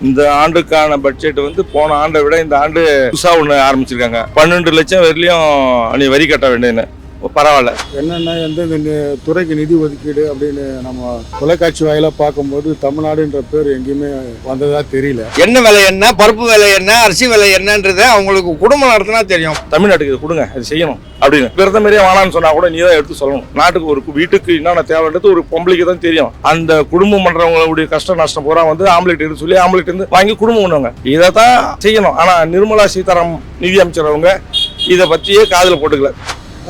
இந்த ஆண்டுக்கான பட்ஜெட் வந்து போன ஆண்டை விட இந்த ஆண்டு புதுசாக ஒன்று ஆரம்பிச்சிருக்காங்க. பன்னெண்டு லட்சம் வரையிலையும் நீ வரி கட்ட வேண்டியதுன்னு பரவாயில்ல. என்னென்ன எந்தெந்த நி- துறைக்கு நிதி ஒதுக்கீடு அப்படின்னு நம்ம தொலைக்காட்சி வாயிலாக பார்க்கும்போது தமிழ்நாடுன்ற பேர் எங்கேயுமே வந்ததா தெரியல. என்ன விலை என்ன பருப்பு விலை என்ன அரிசி விலை என்னன்றது அவங்களுக்கு குடும்பம் நடத்தினா தெரியும். தமிழ்நாட்டுக்கு இது கொடுங்க இது செய்யணும் அப்படின்னு. பிரதமரே வேணாம்னு சொன்னா கூட நீ தான் எடுத்து சொல்லணும். நாட்டுக்கு ஒரு வீட்டுக்கு என்னென்ன தேவைன்றது ஒரு பொம்பளைக்கு தான் தெரியும். அந்த குடும்பம் பண்றவங்களுடைய கஷ்ட நஷ்டம் பூரா வந்து ஆம்லெட் எடுத்து சொல்லி ஆம்லெட் இருந்து வாங்கி குடும்பம் பண்ணுவாங்க. இதை தான் செய்யணும். ஆனா நிர்மலா சீதாராம் நிதி அமைச்சர் அவங்க இதை பத்தியே காதுல போட்டுக்கல.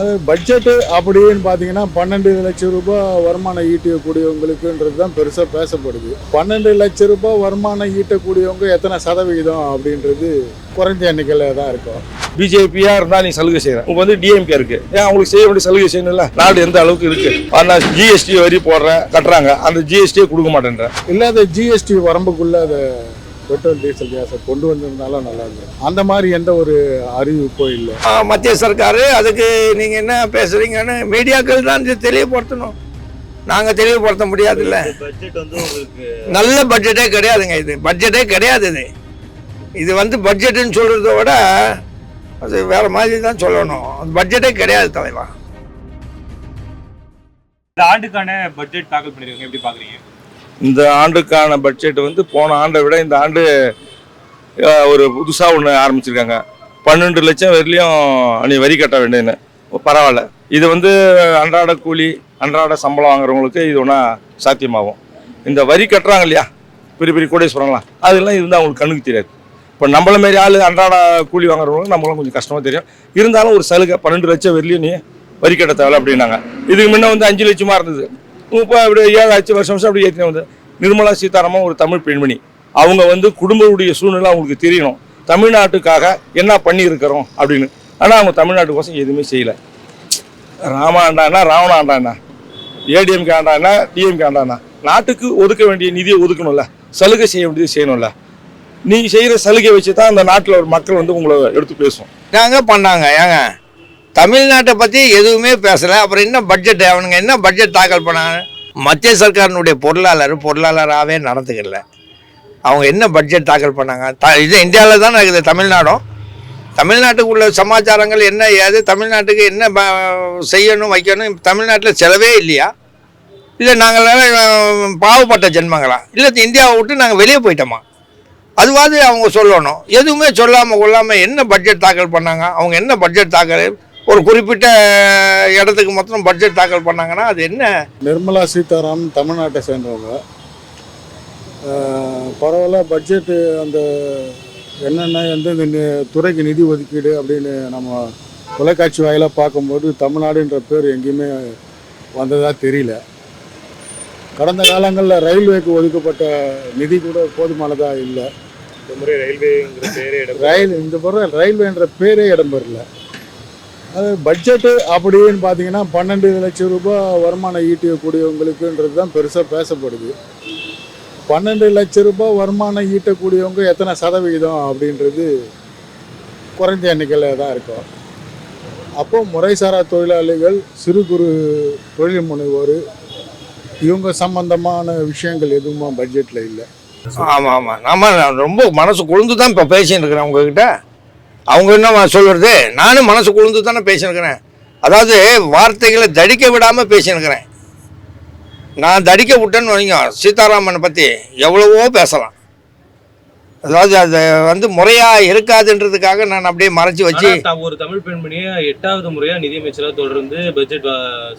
அது பட்ஜெட்டு அப்படின்னு பார்த்தீங்கன்னா பன்னெண்டு லட்சம் ரூபாய் வருமானம் ஈட்டக்கூடியவங்களுக்குன்றது தான் பெருசாக பேசப்படுது. பன்னெண்டு லட்சம் ரூபாய் வருமானம் ஈட்டக்கூடியவங்க எத்தனை சதவிகிதம் அப்படின்றது குறைஞ்ச எண்ணிக்கையில் தான் இருக்கும். பிஜேபியா இருந்தா நீ சலுகை செய்யற. உங்க வந்து டிஎம்கே இருக்கு. ஏன் அவங்களுக்கு செய்ய வேண்டிய சலுகை செய்யணும்ல நாடு எந்த அளவுக்கு இருக்கு? ஆனா ஜிஎஸ்டி வரி போடுற கட்டுறாங்க. அந்த ஜிஎஸ்டியே கொடுக்க மாட்டேன்ற இல்லாத ஜிஎஸ்டி வரம்புக்குள்ள அதை பெட்ரோல் டீசல் கேஸை கொண்டு வந்திருந்தாலும் நல்லா இருக்கும் அந்த மாதிரி எந்த ஒரு அறிவிப்பும் இல்லை. மத்திய சர்க்காரு அதுக்கு நீங்க என்ன பேசுறீங்கன்னு மீடியாக்கள் தான் இது தெளிவுபடுத்தணும். நாங்க தெளிவுபடுத்த முடியாதுல்ல. பட்ஜெட் வந்து உங்களுக்கு நல்ல பட்ஜெட்டே கிடையாதுங்க இது. பட்ஜெட்டே கிடையாது இது. இது வந்து பட்ஜெட்டுன்னு சொல்றதை விட அது வேற மாதிரி தான் சொல்லணும். பட்ஜெட்டே கிடையாது தலைவா. இந்த ஆண்டுக்கான பட்ஜெட் தாக்கல் பண்ணிருக்காங்க. எப்படி பாக்குறீங்க? இந்த ஆண்டுக்கான பட்ஜெட் வந்து போன ஆண்டை விட இந்த ஆண்டு ஒரு புதுசாக ஒன்று ஆரம்பிச்சிருக்காங்க. பன்னெண்டு லட்சம் வரலையும் நீ வரி கட்ட வேண்டியதுன்னு. பரவாயில்ல. இது வந்து அன்றாட கூலி அன்றாட சம்பளம் வாங்குறவங்களுக்கு இது ஒன்றா சாத்தியமாகும். இந்த வரி கட்டுறாங்க இல்லையா? பெரிய பெரிய கோடீஸ்வரங்களாம் அதெல்லாம் இருந்தால் அவங்களுக்கு கண்ணுக்கு தெரியாது. இப்போ நம்மள மாரி ஆள் அன்றாட கூலி வாங்குறவங்களுக்கு நம்மளும் கொஞ்சம் கஷ்டமாக தெரியும். இருந்தாலும் ஒரு சலுகை பன்னெண்டு லட்சம் வரலையும் நீ வரி கட்ட தேவை அப்படின்னாங்க. இதுக்கு முன்னே வந்து அஞ்சு லட்சமாக இருந்தது. இப்போ அப்படி ஏழு ஆச்சு வருஷம் வருஷம் அப்படி ஏற்றின வந்து நிர்மலா சீதாராமன் ஒரு தமிழ் பெண்மணி. அவங்க வந்து குடும்பத்துடைய சூழ்நிலை அவங்களுக்கு தெரியணும். தமிழ்நாட்டுக்காக என்ன பண்ணியிருக்கிறோம் அப்படின்னு. ஆனால் அவங்க தமிழ்நாட்டுக்கோசம் எதுவுமே செய்யலை. ராமாண்டானா ராவண ஆண்டானா ஏடிஎம்கே ஆண்டானா டிஎம்கே ஆண்டானா நாட்டுக்கு ஒதுக்க வேண்டிய நிதியை ஒதுக்கணும்ல. சலுகை செய்ய வேண்டியது செய்யணும்ல. நீ செய்கிற சலுகை வச்சு தான் அந்த நாட்டில் ஒரு மக்கள் வந்து உங்களை எடுத்து பேசும். ஏங்க பண்ணாங்க? ஏங்க? தமிழ்நாட்டை பற்றி எதுவுமே பேசலை. அப்புறம் என்ன பட்ஜெட் அவனுங்க என்ன பட்ஜெட் தாக்கல் பண்ணாங்க? மத்திய சர்க்காரினுடைய பொருளாளர் பொருளாளராகவே நடந்துக்கல. அவங்க என்ன பட்ஜெட் தாக்கல் பண்ணாங்க? த இது இந்தியாவில் தான் இருக்குது தமிழ்நாடும் தமிழ்நாட்டுக்கு உள்ள சமாச்சாரங்கள் என்ன? ஏது? தமிழ்நாட்டுக்கு என்ன ப- செய்யணும் வைக்கணும்? தமிழ்நாட்டில் செலவே இல்லையா? இல்லை நாங்கள் பாவப்பட்ட ஜென்மங்களா? இல்லை இந்தியாவை விட்டு நாங்கள் வெளியே போயிட்டோமா? அதுவாது அவங்க சொல்லணும். எதுவுமே சொல்லாமல் கொள்ளாமல் என்ன பட்ஜெட் தாக்கல் பண்ணாங்க? அவங்க என்ன பட்ஜெட் தாக்கல் ஒரு குறிப்பிட்ட இடத்துக்கு மொத்தம் பட்ஜெட் தாக்கல் பண்ணாங்கன்னா அது என்ன? நிர்மலா சீதாராமன் தமிழ்நாட்டை சேர்ந்தவங்க. பரவாயில்ல பட்ஜெட்டு அந்த என்னென்ன எந்தெந்த நி- துறைக்கு நிதி ஒதுக்கீடு அப்படின்னு நம்ம தொலைக்காட்சி வாயிலாக பார்க்கும்போது தமிழ்நாடுன்ற பேர் எங்கேயுமே வந்ததா தெரியல. கடந்த காலங்களில் ரயில்வேக்கு ஒதுக்கப்பட்ட நிதி கூட போதுமானதாக இல்லை. இந்த முறை ரயில்வேங்கிற பேரே இடம் ரயில் இந்த முறை ரயில்வேன்ற பேரே இடம்பெறல அது பட்ஜெட்டு அப்படின்னு பார்த்தீங்கன்னா பன்னெண்டு லட்சம் ரூபாய் வருமானம் ஈட்டக்கூடியவங்களுக்குன்றது தான் பெருசாக பேசப்படுது. பன்னெண்டு லட்சம் ரூபாய் வருமானம் ஈட்டக்கூடியவங்க எத்தனை சதவிகிதம் அப்படின்றது குறைஞ்ச எண்ணிக்கையில் தான் இருக்கும். அப்போ முறைசாரா தொழிலாளிகள் சிறு குறு தொழில் முனைவோர் இவங்க சம்பந்தமான விஷயங்கள் எதுவுமே பட்ஜெட்டில் இல்லை. ஆமாம் ஆமாம் நம்ம ரொம்ப மனசு கொழுந்து தான் இப்போ பேசின்னு இருக்கிறேன் உங்ககிட்ட. அவங்க என்ன சொல்கிறது நானும் மனசு குளிர்ந்து தானே பேசினுக்கிறேன் அதாவது வார்த்தைகளை தடிக்க விடாமல் பேசினுக்கிறேன் நான் தடிக்க விட்டேன்னு வைங்க சீதாராமனை பற்றி எவ்வளவோ பேசலாம். அதாவது அது வந்து முறையாக இருக்காதுன்றதுக்காக நான் அப்படியே மறைச்சி வச்சு ஒரு தமிழ் பெண்மணியை எட்டாவது முறையா நிதியமைச்சரா தொடர்ந்து பட்ஜெட்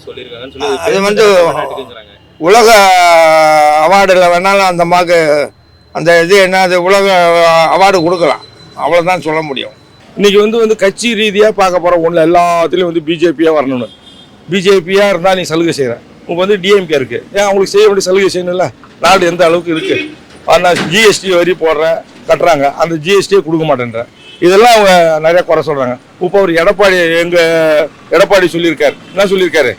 சொல்லியிருக்காங்கன்னு சொல்லி அது வந்து. உலக அவார்டில் வேணாலும் அந்த அம்மாவுக்கு அந்த இது என்ன அது உலக அவார்டு கொடுக்கலாம். அவ்வளோதான் சொல்ல முடியும். இன்றைக்கி வந்து வந்து கட்சி ரீதியாக பார்க்க போகிற ஒன்றில் எல்லாத்துலேயும் வந்து பிஜேபியாக வரணும்னு. பிஜேபியாக இருந்தால் நீ சலுகை செய்கிறேன் இப்போ வந்து டிஎம்கே இருக்குது ஏன் அவங்களுக்கு செய்ய வேண்டிய சலுகை செய்யணும்ல? நாடு எந்த அளவுக்கு இருக்குது ஆனால் ஜிஎஸ்டி வரி போடுறேன் கட்டுறாங்க. அந்த ஜிஎஸ்டியை கொடுக்க மாட்டேன்றேன் இதெல்லாம் அவங்க நிறையா குறை சொல்கிறாங்க இப்போ அவர் எடப்பாடி எங்கள் எடப்பாடி சொல்லியிருக்காரு. என்ன சொல்லியிருக்காரு?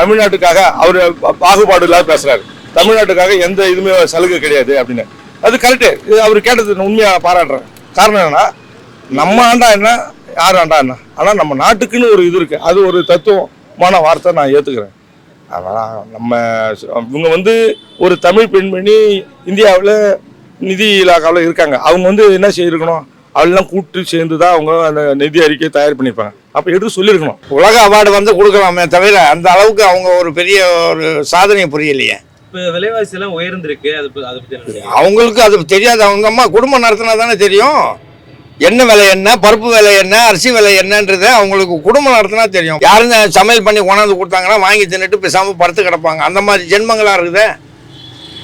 தமிழ்நாட்டுக்காக அவர் பாகுபாடு இல்லாத பேசுகிறாரு தமிழ்நாட்டுக்காக எந்த இதுவுமே சலுகை கிடையாது அப்படின்னு. அது கரெக்டு இது அவர் கேட்டது நான் உண்மையாக பாராட்டுறேன். காரணம் என்னன்னா நம்ம ஆண்டா என்ன யார் ஆண்டா என்ன? ஆனால் நம்ம நாட்டுக்குன்னு ஒரு இது இருக்குது அது ஒரு தத்துவமான வார்த்தை நான் ஏற்றுக்கிறேன் அதனால் நம்ம இவங்க வந்து ஒரு தமிழ் பெண்மணி இந்தியாவில் நிதி இலாக்காவில் இருக்காங்க. அவங்க வந்து என்ன செய்திருக்கணும்? அவெல்லாம் கூட்டு சேர்ந்து தான் அவங்க அந்த நிதி அறிக்கையை தயார் பண்ணியிருப்பாங்க அப்போ எடுத்து சொல்லியிருக்கணும். உலக அவார்டு வந்து கொடுக்கலாமே தவிர அந்த அளவுக்கு அவங்க ஒரு பெரிய ஒரு சாதனை புரியலையே. இப்ப விலைவாசி எல்லாம் உயர்ந்திருக்கு. அதை? அவங்களுக்கு அது தெரியாது. அவங்க அம்மா குடும்பம் நடத்தினா தானே தெரியும். என்ன விலை என்ன பருப்பு விலை என்ன அரிசி விலை என்னன்றது அவங்களுக்கு குடும்பம் நடத்தினா தெரியும். யாரும் சமையல் பண்ணி கொண்டாந்து கொடுத்தாங்கன்னா வாங்கி தின்னுட்டு பேசாமல் படுத்து கிடப்பாங்க. அந்த மாதிரி ஜென்மங்களாக இருக்குது.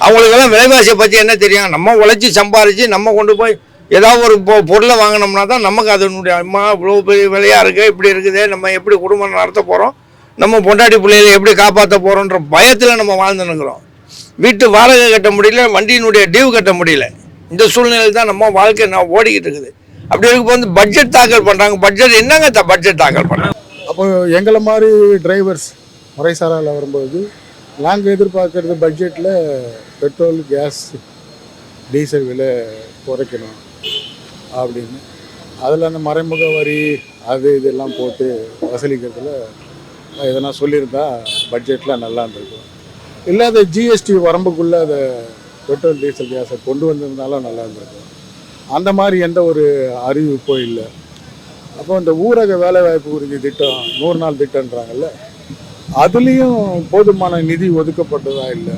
அவங்களுக்கெல்லாம் விலைவாசியை பற்றி என்ன தெரியும்? நம்ம உழைச்சி சம்பாரித்து நம்ம கொண்டு போய் ஏதாவது ஒரு பொ பொருளை வாங்கினோம்னா தான் நமக்கு அதனுடைய அம்மா இவ்வளோ பெரிய விலையாக இருக்குது இப்படி இருக்குது நம்ம எப்படி குடும்பம் நடத்த போகிறோம் நம்ம பொண்டாட்டி பிள்ளைகளை எப்படி காப்பாற்ற போகிறோன்ற பயத்தில் நம்ம வாழ்ந்துன்னுக்குறோம். வீட்டு வாடகை கட்ட முடியல வண்டியினுடைய டியூ கட்ட முடியல. இந்த சூழ்நிலையில் தான் நம்ம வாழ்க்கை நான் ஓடிக்கிட்டு இருக்குது. அப்படி இருக்கும்போது வந்து பட்ஜெட் தாக்கல் பண்ணுறாங்க பட்ஜெட் என்னங்க பட்ஜெட் தாக்கல் பண்ணுறாங்க அப்போ எங்களை மாதிரி டிரைவர்ஸ் முறைசாராவில் வரும்போது நாங்கள் எதிர்பார்க்கறது பட்ஜெட்டில் பெட்ரோல் கேஸ் டீசல் விலை குறைக்கணும் அப்படின்னு. அதில் அந்த மறைமுக வரி அது இதெல்லாம் போட்டு வசூலிக்கிறதுல எதனா சொல்லியிருந்தா பட்ஜெட்டில் நல்லா இருந்திருக்கும். இல்லை அதை ஜிஎஸ்டி வரம்புக்குள்ளே அதை பெட்ரோல் டீசல் கேஸை கொண்டு வந்திருந்தாலும் நல்லா இருந்திருக்கும். அந்த மாதிரி எந்த ஒரு அறிவிப்போ இல்லை. அப்போ இந்த ஊரக வேலைவாய்ப்பு உறுதி திட்டம் நூறு நாள் திட்டம்ன்றாங்கல்ல அதுலேயும் போதுமான நிதி ஒதுக்கப்பட்டதா இல்லை?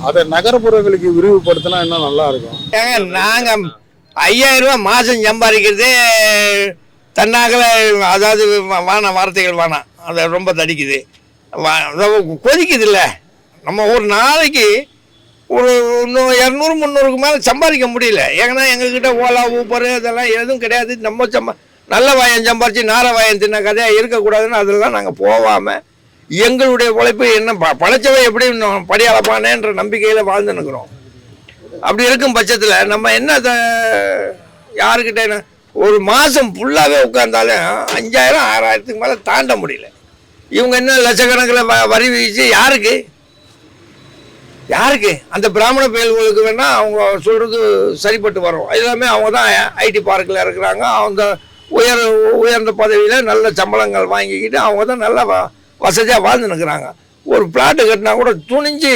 அதை நகர்ப்புறங்களுக்கு விரிவுபடுத்தினா இன்னும் நல்லா இருக்கும். ஏங்க நாங்கள் ஐயாயிரம் ரூபாய் மாதம் சம்பாதிக்கிறதே தன்னாகல அதாவது வா- வான வார்த்தைகள் வேணாம் அதை ரொம்ப தடிக்குது. வா- கொதிக்குது இல்லை நம்ம ஒரு நாளைக்கு ஒரு இன்னும் இரநூறு முந்நூறுக்கு மேலே சம்பாதிக்க முடியல. ஏன்னா எங்ககிட்ட ஓலா ஊப்பர் இதெல்லாம் எதுவும் கிடையாது. நம்ம சம்பா நல்ல வாயம் சம்பாரிச்சு நார வாயம் தின்ன கதையாக இருக்கக்கூடாதுன்னு அதெல்லாம் நாங்கள் போகாமல் எங்களுடைய உழைப்பு என்ன ப படைச்சவை எப்படி இன்னும் படி அளப்பானேன்ற நம்பிக்கையில் வாழ்ந்துன்னுக்குறோம் அப்படி இருக்கும் பட்சத்தில் நம்ம என்ன த- யாருக்கிட்ட என்ன ஒரு மாதம் ஃபுல்லாகவே உட்காந்தாலும் அஞ்சாயிரம் ஆறாயிரத்துக்கு மேலே தாண்ட முடியல. இவங்க என்ன லட்சக்கணக்கில் வ வரி வீச்சு யாருக்கு? யாருக்கு? அந்த பிராமண பயல்களுக்கு வேணால் அவங்க சொல்கிறது சரிப்பட்டு வரும். எல்லாமே அவங்க தான் ஐடி பார்க்கில் இருக்கிறாங்க. அவங்க உயர் உயர்ந்த பதவியில் நல்ல சம்பளங்கள் வாங்கிக்கிட்டு அவங்க தான் நல்லா வ வசதியாக வாழ்ந்து நிற்கிறாங்க ஒரு பிளாட்டு கட்டினா கூட துணிஞ்சு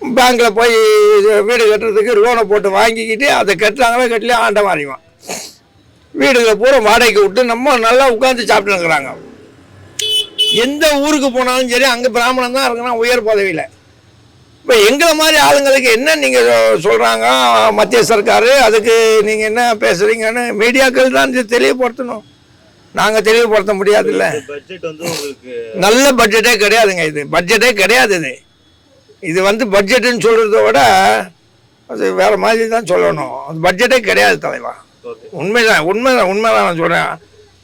பேங்க்கில் போய் இது வீடு கட்டுறதுக்கு லோனை போட்டு வாங்கிக்கிட்டு அதை கட்டுறாங்களோ கட்டலையோ? ஆண்ட மாறிவான் வீடுகளை பூரா வாடகைக்கு விட்டு நம்ம நல்லா உட்காந்து சாப்பிட்டு இருக்கிறாங்க எந்த ஊருக்கு போனாலும் சரி அங்கே பிராமணன் தான் இருக்கிறான் உயர் பதவியில். இப்போ எங்களை மாதிரி ஆளுங்களுக்கு என்ன நீங்கள் சொல்கிறாங்க மத்திய சர்க்காரு அதுக்கு நீங்கள் என்ன பேசுகிறீங்கன்னு மீடியாக்கள் தான் இது தெளிவுபடுத்தணும். நாங்கள் தெளிவுபடுத்த முடியாதுல்ல. பட்ஜெட் வந்து உங்களுக்கு நல்ல பட்ஜெட்டே கிடையாதுங்க இது. பட்ஜெட்டே கிடையாது இது. இது வந்து பட்ஜெட்டுன்னு சொல்கிறத விட அது வேறு மாதிரி தான் சொல்லணும். அது பட்ஜெட்டே கிடையாது தலைவா. ஓகே. உண்மைதான். உண்மைதான். உண்மைதான் நான் சொல்கிறேன்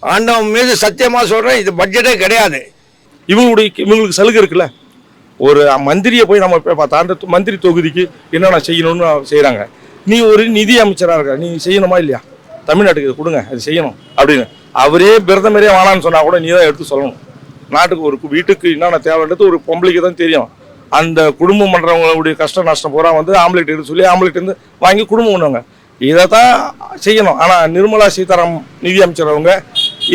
ஆண்டவன் மீது சத்தியமாக சொல்கிறேன் இது பட்ஜெட்டே கிடையாது. இவங்களுடைய இவங்களுக்கு சலுகை இருக்குல்ல? ஒரு மந்திரியை போய் நம்ம அந்த மந்திரி தொகுதிக்கு என்னென்ன செய்யணும்னு செய்கிறாங்க நீ ஒரு நிதி அமைச்சராக இருக்க நீ செய்யணுமா இல்லையா? தமிழ்நாட்டுக்கு இது கொடுங்க அது செய்யணும் அப்படின்னு. அவரே பிரதமரே வேணான்னு சொன்னால் கூட நீ தான் எடுத்து சொல்லணும். நாட்டுக்கு ஒரு வீட்டுக்கு என்னென்ன தேவைன்றது ஒரு பொம்பளைக்கு தான் தெரியும். அந்த குடும்பம் பண்ணுறவங்களுடைய கஷ்ட நஷ்டம் பூரா வந்து ஆம்லெட் எடுத்து சொல்லி ஆம்லேட் வாங்கி குடும்பம் பண்ணுவாங்க. இதை தான் செய்யணும். ஆனால் நிர்மலா சீதாராமன் நிதி அமைச்சர் அவங்க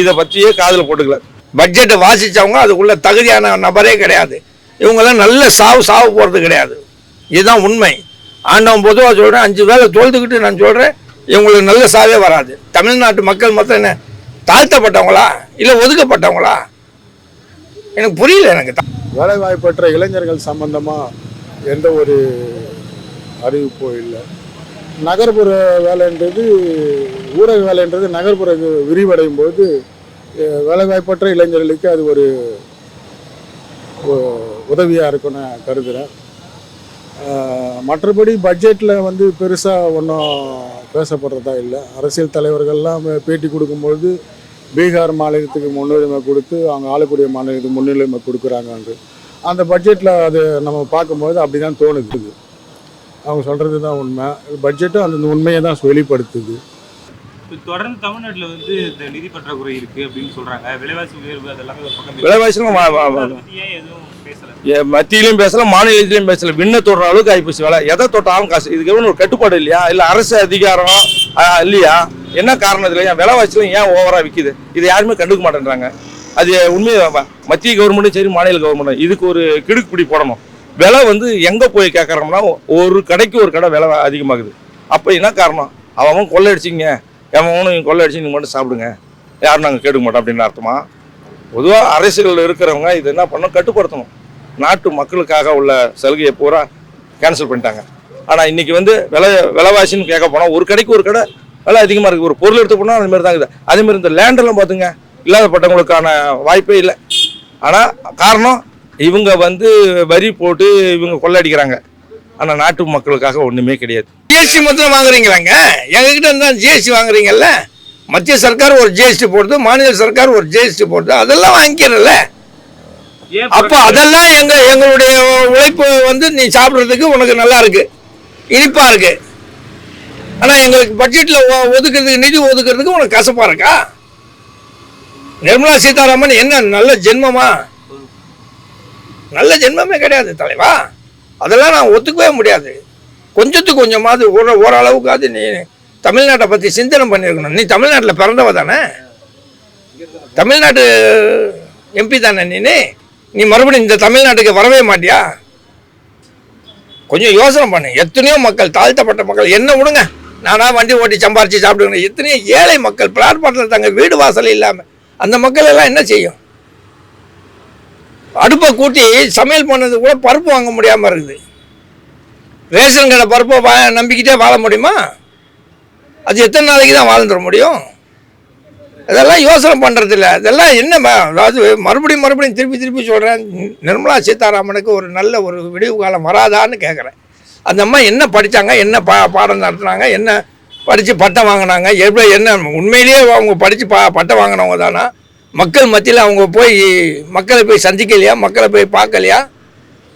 இதை பற்றியே காதில் போட்டுக்கல. பட்ஜெட்டை வாசித்தவங்க அதுக்குள்ள தகுதியான நபரே கிடையாது. இவங்கெல்லாம் நல்ல சாவு சாவு போகிறது கிடையாது. இதுதான் உண்மை. ஆண்டவன் பொதுவாக சொல்கிறேன் அஞ்சு வேலை தொழுதுகிட்டு நான் சொல்கிறேன் இவங்களுக்கு நல்ல சாவே வராது. தமிழ்நாட்டு மக்கள் மொத்தம் என்ன தாழ்த்தப்பட்டவங்களா? இல்லை ஒதுக்கப்பட்டவங்களா? எனக்கு புரியல எனக்கு. வேலைவாய்ப்பற்ற இளைஞர்கள் சம்பந்தமாக எந்த ஒரு அறிவிப்போ இல்லை. நகர்ப்புற வேலைன்றது ஊரக வேலைன்றது நகர்ப்புற விரிவடையும் போது வேலைவாய்ப்பற்ற இளைஞர்களுக்கு அது ஒரு உதவியாக இருக்கும்னு நான் கருதுகிறேன் மற்றபடி பட்ஜெட்டில் வந்து பெருசாக ஒன்றும் பேசப்படுறதா இல்லை. அரசியல் தலைவர்கள்லாம் பேட்டி கொடுக்கும்பொழுது பீகார் மாநிலத்துக்கு முன்னுரிமை கொடுத்து அவங்க ஆளக்கூடிய மாநிலத்துக்கு முன்னுரிமை கொடுக்குறாங்க அந்த பட்ஜெட்டில் அது நம்ம பார்க்கும்போது அப்படி தான் தோணுது. அவங்க சொல்கிறது தான் உண்மை. பட்ஜெட்டும் அந்த உண்மையை தான் வெளிப்படுத்துது. தொடர்ந்து தமிழ்நாட்டுல வந்து இந்த நிதி பற்றாக்குறை இருக்கு அப்படின்னு சொல்றாங்க. விலைவாசி உயர்வு அதெல்லாமே ஒரு பக்கம் இருக்கு. விலைவாசிலாம் வா- வா- வா- அதை பத்தி ஏன் எதுவும் பேசல. ஏ- மத்தியிலையும் பேசல மாநிலத்திலையும் பேசல. விண்ண தொடுற அளவுக்கு ஆகிப்போச்சு வேலை. எதை தொட்டாலும் காசு. இதுக்கு ஒரு கட்டுப்பாடு இல்லையா? இல்லை அரசு அதிகாரம் இல்லையா? என்ன காரணத்துல ஏன் விலைவாசிலாம் ஏன் ஓவரா விற்கிது இதை யாருமே கண்டுக்க மாட்டேன்றாங்க. அது உண்மையை மத்திய கவர்மெண்ட்டும் சரி மாநில கவர்மெண்ட்டும் இதுக்கு ஒரு கிடுக்குப்பிடி போடணும். விலை வந்து எங்கே போய் கேட்குறோம்னா ஒரு கடைக்கு ஒரு கடை விலை அதிகமாகுது. அப்போ என்ன காரணம்? அவன் அவன் கொள்ளையடிச்சிங்க கொள்ளை கொள்ளையடிச்சு நீங்கள் மட்டும் சாப்பிடுங்க. யாரும் நாங்கள் கேட்க மாட்டோம் அப்படின்னு அர்த்தமா? பொதுவாக அரசியலில் இருக்கிறவங்க இது என்ன பண்ணணும்? கட்டுப்படுத்தணும். நாட்டு மக்களுக்காக உள்ள சலுகையை பூரா கேன்சல் பண்ணிட்டாங்க. ஆனால் இன்னைக்கு வந்து விலை விலைவாசின்னு கேட்க போனால் ஒரு கடைக்கு ஒரு கடை விலை அதிகமாக இருக்குது ஒரு பொருள் எடுத்து போனால் அது மாதிரி தான் இருக்குது அதேமாதிரி இந்த லேண்டெல்லாம் பார்த்துங்க. இல்லாதப்பட்டவங்களுக்கான வாய்ப்பே இல்லை. ஆனால் காரணம் இவங்க வந்து வரி போட்டு இவங்க கொள்ளடிக்கிறாங்க ஆனால் நாட்டு மக்களுக்காக ஒன்றுமே கிடையாது. ஜிஎஸ்டி மொத்தம் வாங்குறீங்களாங்க? எங்ககிட்ட இருந்தா ஜிஎஸ்டி வாங்குறீங்கல்ல? மத்திய சர்க்கார் ஒரு ஜிஎஸ்டி போடுது மாநில சர்க்கார் ஒரு ஜிஎஸ்டி போடுது அதெல்லாம் வாங்கிக்கிறல்ல? அப்போ அதெல்லாம் எங்க எங்களுடைய உழைப்பு வந்து நீ சாப்பிட்றதுக்கு உனக்கு நல்லா இருக்கு இனிப்பா இருக்கு. ஆனா எங்களுக்கு பட்ஜெட்ல ஒ- ஒதுக்குறதுக்கு நிதி ஒதுக்குறதுக்கு உனக்கு கசப்பா இருக்கா? நிர்மலா சீதாராமன் என்ன நல்ல ஜென்மமா? நல்ல ஜென்மமே கிடையாது தலைவா. அதெல்லாம் நான் ஒத்துக்கவே முடியாது. கொஞ்சத்துக்கு கொஞ்சமாவது ஒரு ஓரளவுக்காவது நீ தமிழ்நாட்டை பற்றி சிந்தனை பண்ணியிருக்கணும் நீ தமிழ்நாட்டில் பிறந்தவ தானே? தமிழ்நாட்டு எம்பி தானே நீ நீ மறுபடியும் இந்த தமிழ்நாட்டுக்கு வரவே மாட்டியா? கொஞ்சம் யோசனை பண்ணு. எத்தனையோ மக்கள் தாழ்த்தப்பட்ட மக்கள் என்ன விடுங்க? நானாக வண்டி ஓட்டி சம்பாரித்து சாப்பிடுங்க எத்தனையோ ஏழை மக்கள் பிளாட்பாட்டில் தங்க வீடு வாசல் இல்லாமல் அந்த மக்கள் எல்லாம் என்ன செய்யும்? அடுப்பை கூட்டி சமையல் பண்ணது கூட பருப்பு வாங்க முடியாமல் இருக்குது. ரேஷன் கடை பருப்பை வா நம்பிக்கிட்டே வாழ முடியுமா? அது எத்தனை நாளைக்கு தான் வாழ்ந்துட முடியும்? இதெல்லாம் யோசனை பண்ணுறதில்ல இதெல்லாம் என்ன அதாவது மறுபடியும் மறுபடியும் திருப்பி திருப்பி சொல்கிறேன் நிர்மலா சீதாராமனுக்கு ஒரு நல்ல ஒரு விடிவு காலம் வராதான்னு கேட்குறேன் அந்த அம்மா என்ன படித்தாங்க என்ன பா பாடம் நடத்துனாங்க? என்ன படித்து பட்டம் வாங்கினாங்க? எப்படி என்ன உண்மையிலேயே அவங்க படித்து பா பட்டம் வாங்கினவங்க தானா? மக்கள் மத்தியில் அவங்க போய் மக்களை போய் சந்திக்கலையா மக்களை போய் பார்க்கலையா?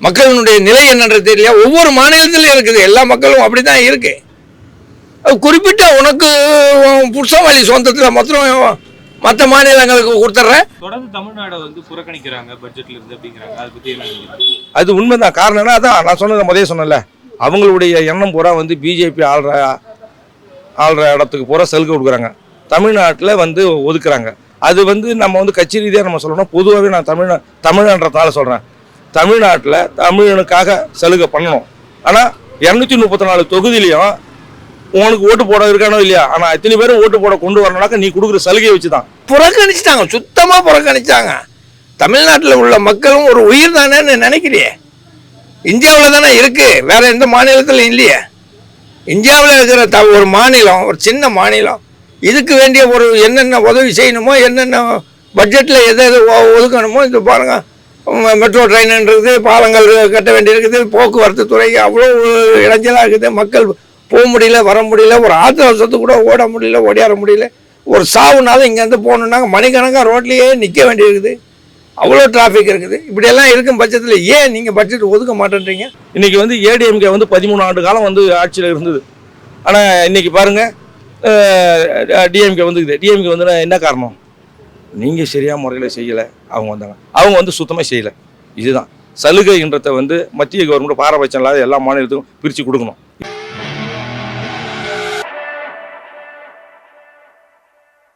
மக்களினுடைய நிலை என்னன்றது தெரியலையா? ஒவ்வொரு மாநிலத்திலும் இருக்குது. எல்லா மக்களும் அப்படி தான் இருக்கு. அது குறிப்பிட்ட உனக்கு உன் புருஷவாளி சொந்தத்தில் மொத்தம் மற்ற மாநிலங்களுக்கு கொடுத்துட்றேன். தொடர்ந்து தமிழ்நாடை வந்து புறக்கணிக்கிறாங்க பட்ஜெட்ல இருந்து அப்படிங்கிறாங்க. அதை உண்மைதான். காரணம் என்ன? அதான் நான் சொன்னது முதல்ல சொன்னேன்ல. அவங்களுடைய எண்ணம் பூரா வந்து பிஜேபி ஆள்ற ஆள்ற இடத்துக்கு பூரா சலுகை கொடுக்குறாங்க. தமிழ்நாட்டில் வந்து ஒதுக்குறாங்க. அது வந்து நம்ம வந்து கட்சி ரீதியாக நம்ம சொல்லணும். பொதுவாகவே நான் தமிழ் தமிழ்ன்றதால சொல்கிறேன் தமிழ்நாட்டில் தமிழனுக்காக சலுகை பண்ணணும். ஆனால் இரநூத்தி முப்பத்தி நாலு தொகுதியிலையும் உனக்கு ஓட்டு போட இருக்கானோ இல்லையா? ஆனால் எத்தனை பேரும் ஓட்டு போட கொண்டு வரணும்னாக்க நீ கொடுக்குற சலுகையை வச்சு தான் புறக்கணிச்சிட்டாங்க. சுத்தமாக புறக்கணிச்சாங்க. தமிழ்நாட்டில் உள்ள மக்களும் ஒரு உயிர் தானேன்னு நினைக்கிறியே? இந்தியாவில் தானே இருக்குது வேற எந்த மாநிலத்திலும் இல்லையே. இந்தியாவில் இருக்கிற த ஒரு மாநிலம் ஒரு சின்ன மாநிலம் இதுக்கு வேண்டிய ஒரு என்னென்ன உதவி செய்யணுமோ என்னென்ன பட்ஜெட்டில் எதை எது ஒ- ஒதுக்கணுமோ இது பாருங்கள் மெட்ரோ மெட்ரோ ட்ரெயின்ன்றது பாலங்கள் கட்ட வேண்டியிருக்குது போக்குவரத்து துறை அவ்வளோ இடைஞ்சலாக இருக்குது. மக்கள் போக முடியல வர முடியல ஒரு ஆத்திரவசத்து கூட ஓட முடியல ஓடியாட முடியல. ஒரு சாவுனாலும் இங்கேருந்து போகணுன்னாங்க மணிக்கணக்காக ரோட்லேயே நிற்க வேண்டியிருக்குது. அவ்வளோ டிராஃபிக் இருக்குது. இப்படியெல்லாம் இருக்கும் பட்சத்தில் ஏன் நீங்கள் பட்ஜெட் ஒதுக்க மாட்டேன்றீங்க? இன்றைக்கி வந்து ஏடிஎம்கே வந்து பதிமூணு ஆண்டு காலம் வந்து ஆட்சியில் இருந்தது. ஆனால் இன்னைக்கு பாருங்கள் டிஎம்கே வந்துக்குது. டிஎம்கே வந்து என்ன காரணம்? நீங்கள் சரியான முறையில் செய்யலை. அவங்க வந்தாங்க. அவங்க வந்து சுத்தமாக செய்யலை. இதுதான். சலுகைன்றத வந்து மத்திய கவர்மெண்ட் பாரபட்சம் இல்லாத எல்லா மாநிலத்துக்கும் பிரித்து கொடுக்கணும்.